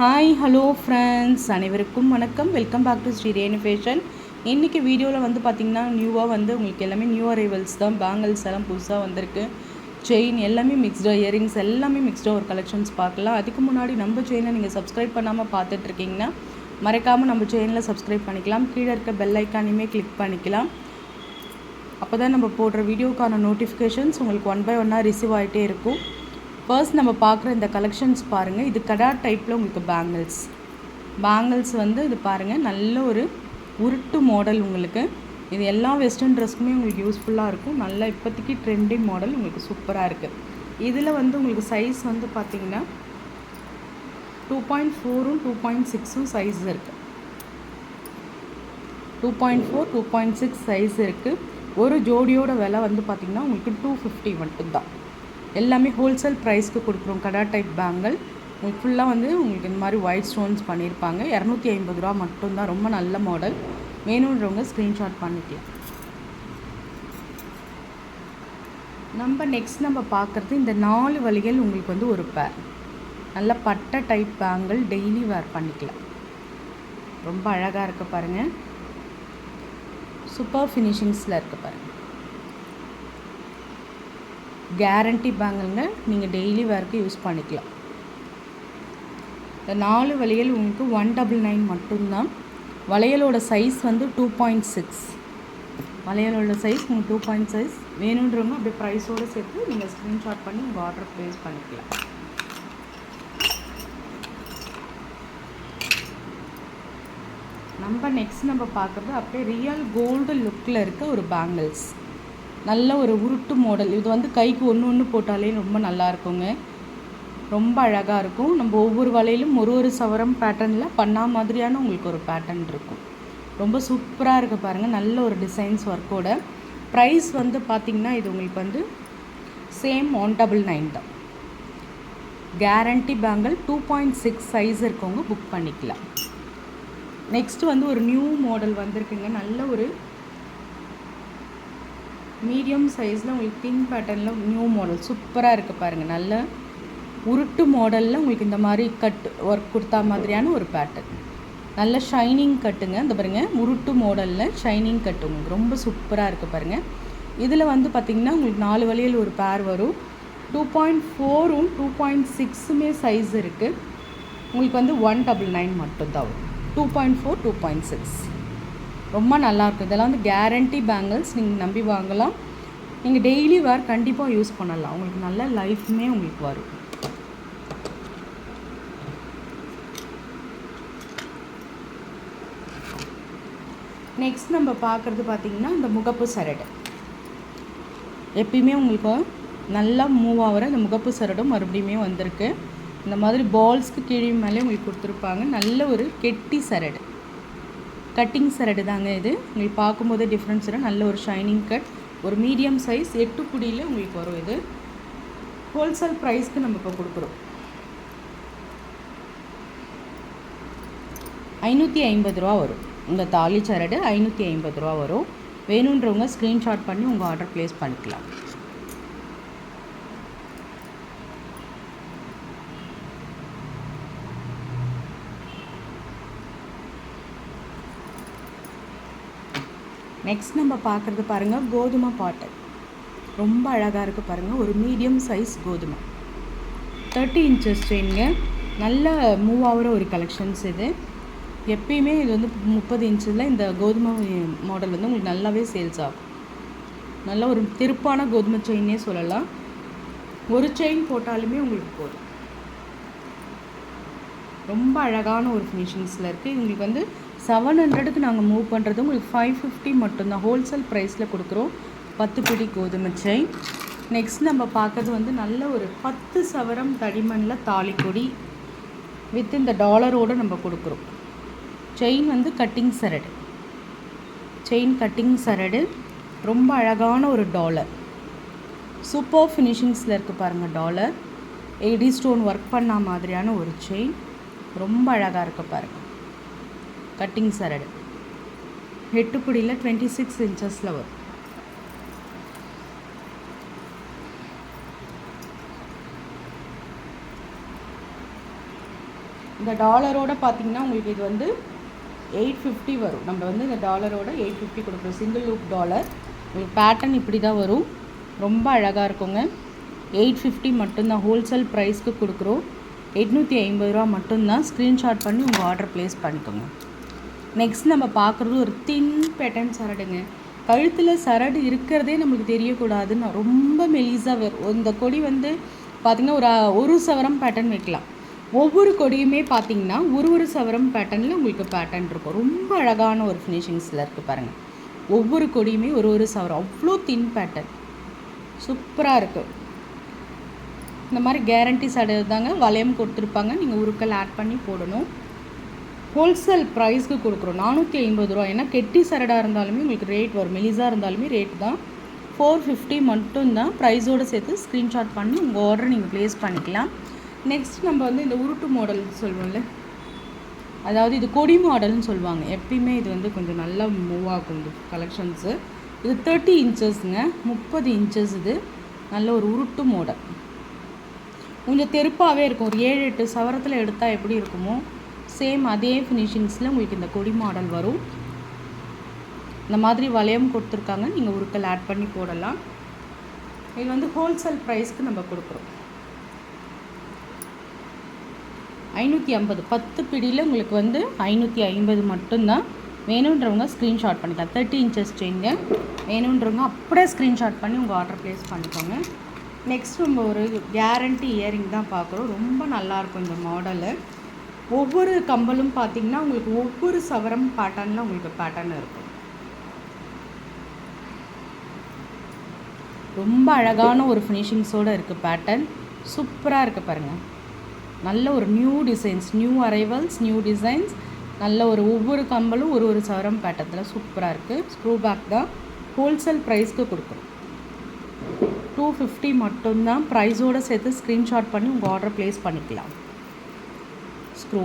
Hi hello friends அனைவருக்கும் வணக்கம். Welcome back to Sri Renu fashion இன்றைக்கி வீடியோவில் வந்து பார்த்திங்கன்னா நியூவாக வந்து உங்களுக்கு எல்லாமே நியூ அரைவல்ஸ் தான். பேங்கிள்ஸ் எல்லாம் புதுசாக வந்திருக்கு. செயின் எல்லாமே மிக்ஸ்டாக இயரிங்ஸ் எல்லாமே மிக்ஸ்டாக ஒரு கலெக்ஷன்ஸ் பார்க்கலாம். அதுக்கு முன்னாடி நம்ம செயினை நீங்கள் சப்ஸ்கிரைப் பண்ணாமல் பார்த்துட்ருக்கீங்கன்னா மறக்காமல் நம்ம செயினில் சப்ஸ்கிரைப் பண்ணிக்கலாம். கீழே இருக்க பெல் ஐக்கானையுமே கிளிக் பண்ணிக்கலாம். அப்போ தான் நம்ம போடுற வீடியோக்கான நோட்டிஃபிகேஷன்ஸ் உங்களுக்கு ஒன் பை ஒன்னாக ரிசீவ் ஆகிட்டே இருக்கும். ஃபர்ஸ்ட் நம்ம பார்க்குற இந்த கலெக்ஷன்ஸ் பாருங்கள் இது கடா டைப்பில் உங்களுக்கு பேங்கிள்ஸ் பேங்கிள்ஸ் வந்து இது பாருங்கள் நல்ல ஒரு உருட்டு மாடல் உங்களுக்கு. இது எல்லா வெஸ்டர்ன் ட்ரெஸ்க்குமே உங்களுக்கு யூஸ்ஃபுல்லாக இருக்கும். நல்ல இப்போதைக்கு ட்ரெண்டிங் மாடல் உங்களுக்கு சூப்பராக இருக்குது இதில் வந்து உங்களுக்கு சைஸ் வந்து பார்த்திங்கன்னா டூ பாயிண்ட் ஃபோரும் டூ பாயிண்ட் சிக்ஸும் சைஸ் இருக்குது two point four two point six size இருக்குது ஒரு ஜோடியோட விலை வந்து பார்த்திங்கன்னா உங்களுக்கு டூ ஃபிஃப்டி மட்டும்தான். எல்லாமே ஹோல்சேல் ப்ரைஸ்க்கு கொடுக்குறோம். கடா டைப் பேங்கிள் உங்களுக்கு ஃபுல்லாக வந்து உங்களுக்கு இந்த மாதிரி ஒயிட் ஸ்டோன்ஸ் பண்ணியிருப்பாங்க. இரநூத்தி ஐம்பது ரூபா மட்டும்தான். ரொம்ப நல்ல மாடல் வேணுன்றவங்க ஸ்க்ரீன்ஷாட் பண்ணிக்கலாம் நம்ம நெக்ஸ்ட் நம்ம பார்க்குறது இந்த நாலு வழிகள் உங்களுக்கு வந்து ஒரு பேர் நல்ல பட்டை டைப் பேங்கிள் டெய்லி வேர் பண்ணிக்கலாம். ரொம்ப அழகாக இருக்க பாருங்கள் சூப்பர் ஃபினிஷிங்ஸில் இருக்க பாருங்கள் கேரண்டி பேங்கிள்ங்க நீங்கள் டெய்லி வேர்க்கு யூஸ் பண்ணிக்கலாம். இந்த நாலு வளையல் உங்களுக்கு ஒன் டபுள் நைன் மட்டும்தான். வளையலோட சைஸ் வந்து டூ பாயிண்ட் சிக்ஸ் வளையலோட சைஸ் உங்களுக்கு டூ பாயிண்ட் சைஸ் வேணுன்றவங்க அப்படியே ப்ரைஸோடு சேர்த்து நீங்கள் ஸ்க்ரீன்ஷாட் பண்ணி உங்கள் ஆர்டர் ப்ளேஸ் பண்ணிக்கலாம். நம்ம நெக்ஸ்ட் நம்ம பார்க்குறது அப்படியே ரியல் கோல்டு லுக்கில் இருக்க ஒரு பேங்கிள்ஸ் நல்ல ஒரு உருட்டு மாடல். இது வந்து கைக்கு ஒன்று ஒன்று போட்டாலே ரொம்ப நல்லா இருக்குங்க. ரொம்ப அழகாக இருக்கும். நம்ம ஒவ்வொரு வலையிலும் ஒரு ஒரு சவரம் பேட்டர்னில் பண்ணா மாதிரியான உங்களுக்கு ஒரு பேட்டர்ன் இருக்கும். ரொம்ப சூப்பராக இருக்குது பாருங்கள் நல்ல ஒரு டிசைன்ஸ் ஒர்க்கோட ப்ரைஸ் வந்து பார்த்திங்கன்னா இது உங்களுக்கு வந்து சேம் ஒன் டபுள் நைன் தான். Guarantee bangle two point six size இருக்கவங்க புக் பண்ணிக்கலாம். நெக்ஸ்ட்டு வந்து ஒரு நியூ மாடல் வந்திருக்குங்க. நல்ல ஒரு மீடியம் சைஸில் உங்களுக்கு பிங்க் பேட்டர்னில் நியூ மாடல் சூப்பராக இருக்குது பாருங்கள் நல்ல உருட்டு மாடலில் உங்களுக்கு இந்த மாதிரி கட் ஒர்க் கொடுத்தா மாதிரியான ஒரு பேட்டர்ன் நல்ல ஷைனிங் கட்டுங்க இந்த பாருங்கள் உருட்டு மாடலில் ஷைனிங் கட்டு உங்களுக்கு ரொம்ப சூப்பராக இருக்குது பாருங்கள் இதில் வந்து பார்த்திங்கன்னா உங்களுக்கு நாலு வழியில் ஒரு பேர் வரும். டூ பாயிண்ட் ஃபோரும் டூ பாயிண்ட் சிக்ஸுமே சைஸ் இருக்குது உங்களுக்கு வந்து ஒன் டபுள் நைன் மட்டும்தான் வரும். Two point four two point six ரொம்ப நல்லாயிருக்கும். இதெல்லாம் வந்து கேரண்டி பேங்கிள்ஸ் நீங்கள் நம்பி வாங்கலாம். நீங்கள் டெய்லி வேர் கண்டிப்பாக யூஸ் பண்ணலாம். உங்களுக்கு நல்ல லைஃப்மே உங்களுக்கு வரும். நெக்ஸ்ட் நம்ம பார்க்குறது பார்த்திங்கன்னா இந்த முகப்பு சரடு. எப்பயுமே உங்களுக்கு நல்லா மூவ் ஆகிற இந்த முகப்பு சரடும் மறுபடியுமே வந்திருக்கு. இந்த மாதிரி பால்ஸ்க்கு கீழே மேலே உங்களுக்கு கொடுத்துருப்பாங்க. நல்ல ஒரு கெட்டி சரடு. கட்டிங் சரடு தாங்க இது. உங்களுக்கு பார்க்கும்போது டிஃப்ரென்ஸ் நல்ல ஒரு ஷைனிங் கட் ஒரு மீடியம் சைஸ் எட்டு குடியில் உங்களுக்கு வரும் இது. ஹோல்சேல் ப்ரைஸ்க்கு நம்ம இப்போ கொடுக்குறோம். ஐநூற்றி ஐம்பது ரூபா வரும். இந்த தாலி சரடு ஐநூற்றி ஐம்பது ரூபா வரும். வேணுன்றவங்க ஸ்க்ரீன்ஷாட் பண்ணி உங்கள் ஆர்டர் ப்ளேஸ் பண்ணிக்கலாம். நெக்ஸ்ட் நம்ம பார்க்குறது பாருங்கள் கோதுமை பாட்டை. ரொம்ப அழகாக இருக்குது பாருங்கள் ஒரு மீடியம் சைஸ் கோதுமை. தேர்ட்டி இன்ச்சஸ் செயின்ங்க நல்ல மூவ் ஆகிற ஒரு கலெக்ஷன்ஸ் இது. எப்பயுமே இது வந்து முப்பது இன்ச்சில் இந்த கோதுமை மாடல் வந்து உங்களுக்கு நல்லாவே சேல்ஸ் ஆகும். நல்ல ஒரு திருப்பான கோதுமை செயின்னே சொல்லலாம். ஒரு செயின் போட்டாலுமே உங்களுக்கு போதும். ரொம்ப அழகான ஒரு ஃபினிஷிங்ஸில் இருக்குது உங்களுக்கு வந்து செவன் ஹண்ட்ரடுக்கு நாங்கள் மூவ் பண்ணுறது உங்களுக்கு ஃபைவ் ஃபிஃப்டி மட்டும்தான். ஹோல்சேல் ப்ரைஸில் கொடுக்குறோம். பத்து பிடி கோதுமை செயின் நெக்ஸ்ட் நம்ம பார்க்கறது வந்து நல்ல ஒரு பத்து சவரம் தடிமனில் தாலிக்கொடி. வித் இந்த டாலரோடு நம்ம கொடுக்குறோம். செயின் வந்து கட்டிங் சரடு செயின் கட்டிங் சரடு ரொம்ப அழகான ஒரு டாலர் சூப்பர் ஃபினிஷிங்ஸில் இருக்குது பாருங்கள் டாலர் எடி ஸ்டோன் ஒர்க் பண்ண மாதிரியான ஒரு செயின் ரொம்ப அழகாக இருக்குது பாருங்கள் கட்டிங் சரடு. ஹெட்டுப்புடியில் டுவெண்ட்டி சிக்ஸ் இன்ச்சஸில் வரும். இந்த டாலரோட பார்த்தீங்கன்னா உங்களுக்கு இது வந்து எயிட் ஃபிஃப்டி வரும். நம்ம வந்து இந்த டாலரோட எயிட் ஃபிஃப்டி கொடுக்குறோம் சிங்கிள் லூப் டாலர் உங்களுக்கு பேட்டர்ன் இப்படி தான் வரும். ரொம்ப அழகாக இருக்குங்க. எயிட் ஃபிஃப்டி மட்டும்தான் ஹோல்சேல் ப்ரைஸ்க்கு கொடுக்குறோம். எட்நூற்றி ஐம்பது ரூபா மட்டும்தான். ஸ்க்ரீன்ஷாட் பண்ணி உங்கள் ஆர்டர் ப்ளேஸ் பண்ணிக்கோங்க. நெக்ஸ்ட் நம்ம பார்க்குறது ஒரு தின் பேட்டர்ன் சரடுங்க. கழுத்தில் சரடு இருக்கிறதே நம்மளுக்கு தெரியக்கூடாதுன்னு ரொம்ப மெலிசாக வரும் இந்த கொடி வந்து பார்த்திங்கன்னா ஒரு ஒரு சவரம் பேட்டர்ன் வைக்கலாம். ஒவ்வொரு கொடியுமே பார்த்தீங்கன்னா ஒரு ஒரு சவரம் பேட்டர்னில் உங்களுக்கு பேட்டர்ன் இருக்கும். ரொம்ப அழகான ஒரு ஃபினிஷிங்ஸில் இருக்குது பாருங்கள் ஒவ்வொரு கொடியுமே ஒரு ஒரு சவரம். அவ்வளோ தின் பேட்டர்ன் சூப்பராக இருக்குது இந்த மாதிரி கேரண்டி சடை தாங்க வளையம் கொடுத்துருப்பாங்க. நீங்கள் உருக்கள் ஆட் பண்ணி போடணும். ஹோல்சேல் ப்ரைஸ்க்கு கொடுக்குறோம். நானூற்றி ஐம்பது ரூபா ஏன்னா கெட்டி சரடாக இருந்தாலுமே உங்களுக்கு ரேட் வரும். மெலிசாக இருந்தாலுமே ரேட் தான். ஃபோர் ஃபிஃப்டி மட்டும்தான் ப்ரைஸோடு சேர்த்து ஸ்க்ரீன்ஷாட் பண்ணி உங்கள் ஆர்டர் நீங்கள் ப்ளேஸ் பண்ணிக்கலாம். நெக்ஸ்ட் நம்ம வந்து இந்த உருட்டு மாடல் சொல்லுவோம்ல. அதாவது இது கொடி மாடல்னு சொல்லுவாங்க. எப்பயுமே இது வந்து கொஞ்சம் நல்லா மூவ் ஆகும். இந்த கலெக்ஷன்ஸு இது தேர்ட்டி இன்ச்சஸ்ங்க முப்பது இன்ச்சஸ் இது. நல்ல ஒரு உருட்டு மாடல் கொஞ்சம் தெருப்பாகவே இருக்கும். ஒரு ஏழு எட்டு சவரத்தில் எடுத்தால் எப்படி இருக்குமோ? சேம் அதே ஃபினிஷிங்ஸில் உங்களுக்கு இந்த கொடி மாடல் வரும். இந்த மாதிரி வளையம் கொடுத்துருக்காங்க. நீங்கள் உருக்கள் ஆட் பண்ணி போடலாம். இது வந்து ஹோல்சேல் ப்ரைஸ்க்கு நம்ம கொடுக்குறோம். ஐநூற்றி ஐம்பது. பத்து பிடியில் உங்களுக்கு வந்து ஐநூற்றி ஐம்பது மட்டும்தான். வேணுன்றவங்க ஸ்க்ரீன்ஷாட் பண்ணிக்கலாம். தேர்ட்டி இன்ச்சஸ் செயின்ங்க வேணுன்றவங்க அப்படியே ஸ்க்ரீன்ஷாட் பண்ணி உங்கள் ஆர்டர் ப்ளேஸ் பண்ணிக்கோங்க. நெக்ஸ்ட் நம்ம ஒரு கேரண்டி இயரிங் தான் பார்க்குறோம். ரொம்ப நல்லாயிருக்கும் இந்த மாடலு ஒவ்வொரு கம்பலும் பார்த்தீங்கன்னா உங்களுக்கு ஒவ்வொரு சவரம் பேட்டர்னில் உங்களுக்கு பேட்டர்ன் இருக்கும். ரொம்ப அழகான ஒரு ஃபினிஷிங்ஸோடு இருக்குது பேட்டர்ன் சூப்பராக இருக்குது பாருங்கள் நல்ல ஒரு new designs new arrivals new designs நல்ல ஒரு ஒவ்வொரு கம்பலும் ஒரு ஒரு சவரம் பேட்டத்தில் சூப்பராக இருக்குது ஸ்க்ரூ பேக் தான். ஹோல்சேல் ப்ரைஸ்க்கு கொடுக்குறோம் டூ ஃபிஃப்டி மட்டும்தான். ப்ரைஸோடு சேர்த்து ஸ்க்ரீன்ஷாட் பண்ணி உங்கள் ஆர்டர் ப்ளேஸ் பண்ணிக்கலாம். ஸ்க்ரூ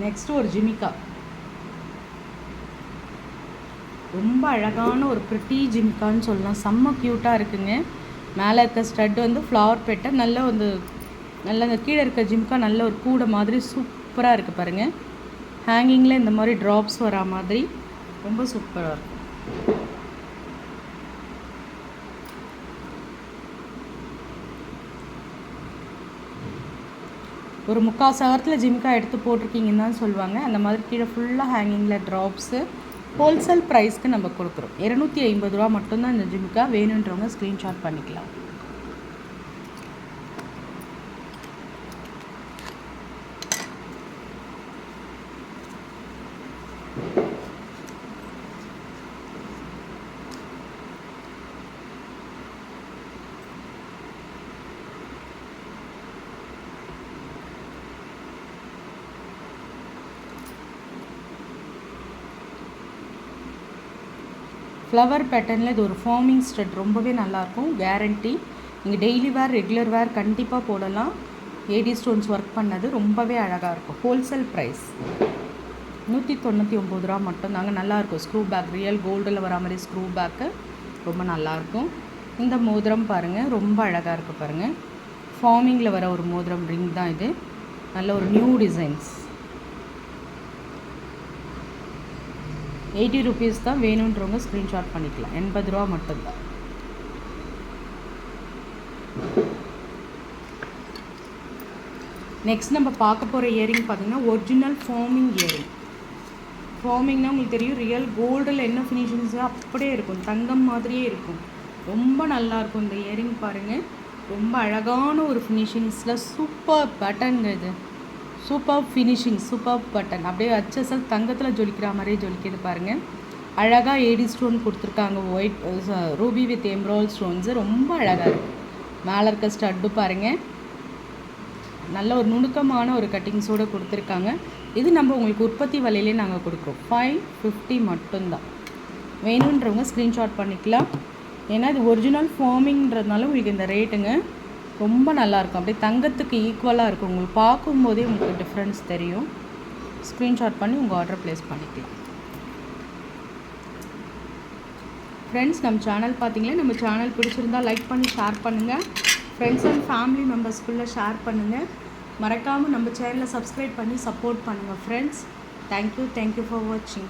நெக்ஸ்ட்டு நெக்ஸ்ட் ஒரு ஜிமிக்கா. ரொம்ப அழகான ஒரு ப்ரிட்டி ஜிமிக்கான்னு சொல்லலாம். செம்ம க்யூட்டாக இருக்குங்க. மேலே இருக்க ஸ்டட் வந்து ஃப்ளவர் பெட்டை நல்ல வந்து நல்ல அந்த கீழே இருக்க ஜிம்கா நல்ல ஒரு கூடை மாதிரி சூப்பராக இருக்குது பாருங்கள் ஹேங்கிங்கில் இந்த மாதிரி ட்ராப்ஸ் வரா மாதிரி ரொம்ப சூப்பராக இருக்கும். ஒரு முக்கால் சவரத்தில் ஜிம்கா எடுத்து போட்டிருக்கீங்கன்னு தான் சொல்லுவாங்க. அந்த மாதிரி கீழே ஃபுல்லாக ஹேங்கிங்கில் ட்ராப்ஸு ஹோல்சேல் ப்ரைஸ்க்கு நம்ம கொடுக்குறோம். இரநூத்தி ஐம்பது ரூபா மட்டும்தான் இந்த ஜிம்கா. வேணுன்றவங்க ஸ்க்ரீன்ஷாட் பண்ணிக்கலாம். ஃப்ளவர் பேட்டர்னில் இது ஒரு ஃபார்மிங் ஸ்டட் ரொம்பவே நல்லாயிருக்கும் கேரண்டி நீங்கள் டெய்லி வேர் ரெகுலர் வேர் கண்டிப்பாக போடலாம். ஏடி ஸ்டோன்ஸ் ஒர்க் பண்ணது ரொம்பவே அழகாக இருக்கும் ஹோல்சேல் ப்ரைஸ் நூற்றி தொண்ணூற்றி ஒம்பது ரூபா மட்டும் தாங்க நல்லாயிருக்கும் ஸ்க்ரூ பேக் ரியல் கோல்டில் வர மாதிரி ஸ்க்ரூ பேக்கு ரொம்ப நல்லாயிருக்கும் இந்த மோதிரம் பாருங்கள் ரொம்ப அழகாக இருக்குது பாருங்கள் ஃபார்மிங்கில் வர ஒரு மோதிரம் ரிங் தான் இது. நல்ல ஒரு நியூ டிசைன்ஸ் எயிட்டி ருபீஸ் தான் வேணுன்றவங்க ஸ்க்ரீன்ஷாட் பண்ணிக்கலாம். எண்பது ரூபா மட்டும்தான் நெக்ஸ்ட் நம்ம பார்க்க போகிற இயரிங் பார்த்திங்கன்னா ஒரிஜினல் ஃபார்மிங் இயரிங் ஃபார்மிங்னா உங்களுக்கு தெரியும் ரியல் கோல்டில் என்ன ஃபினிஷிங்ஸோ அப்படியே இருக்கும். தங்கம் மாதிரியே இருக்கும். ரொம்ப நல்லாயிருக்கும் இந்த இயரிங் பாருங்கள் ரொம்ப அழகான ஒரு ஃபினிஷிங்ஸில் சூப்பர் பட்டன்ங்க இது. சூப்பர் ஃபினிஷிங் சூப்பர் பட்டன் அப்படியே அச்சசல் தங்கத்தில் ஜொலிக்கிற மாதிரியே ஜொலிக்கிறது பாருங்கள் அழகாக ஏடி ஸ்டோன் கொடுத்துருக்காங்க. White ruby with emerald stones ரொம்ப அழகாக இருக்குது மேலே இருக்க ஸ்டட்டு பாருங்கள் நல்ல ஒரு நுணுக்கமான ஒரு கட்டிங்ஸோடு கொடுத்துருக்காங்க. இது நம்ம உங்களுக்கு உற்பத்தி விலையிலே நாங்கள் கொடுக்குறோம். ஃபைவ் ஃபிஃப்டி மட்டும்தான். வேணுன்றவங்க ஸ்க்ரீன்ஷாட் பண்ணிக்கலாம். ஏன்னா இது ஒரிஜினல் ஃபார்மிங்கிறதுனால உங்களுக்கு இந்த ரேட்டுங்க ரொம்ப நல்லாயிருக்கும். அப்படியே தங்கத்துக்கு ஈக்குவலாக இருக்கும். உங்களுக்கு பார்க்கும்போதே உங்களுக்கு டிஃப்ரென்ஸ் தெரியும். ஸ்க்ரீன்ஷாட் பண்ணி உங்கள் ஆர்டர் ப்ளேஸ் பண்ணிக்கலாம். ஃப்ரெண்ட்ஸ் நம்ம சேனல் பார்த்தீங்களே? நம்ம சேனல் பிடிச்சிருந்தா லைக் பண்ணி ஷேர் பண்ணுங்கள் ஃப்ரெண்ட்ஸ் அண்ட் ஃபேமிலி மெம்பர்ஸ்குள்ளே ஷேர் பண்ணுங்கள் மறக்காமல் நம்ம சேனலை சப்ஸ்கிரைப் பண்ணி சப்போர்ட் பண்ணுங்கள் ஃப்ரெண்ட்ஸ் தேங்க்யூ தேங்க்யூ ஃபார் வாட்சிங்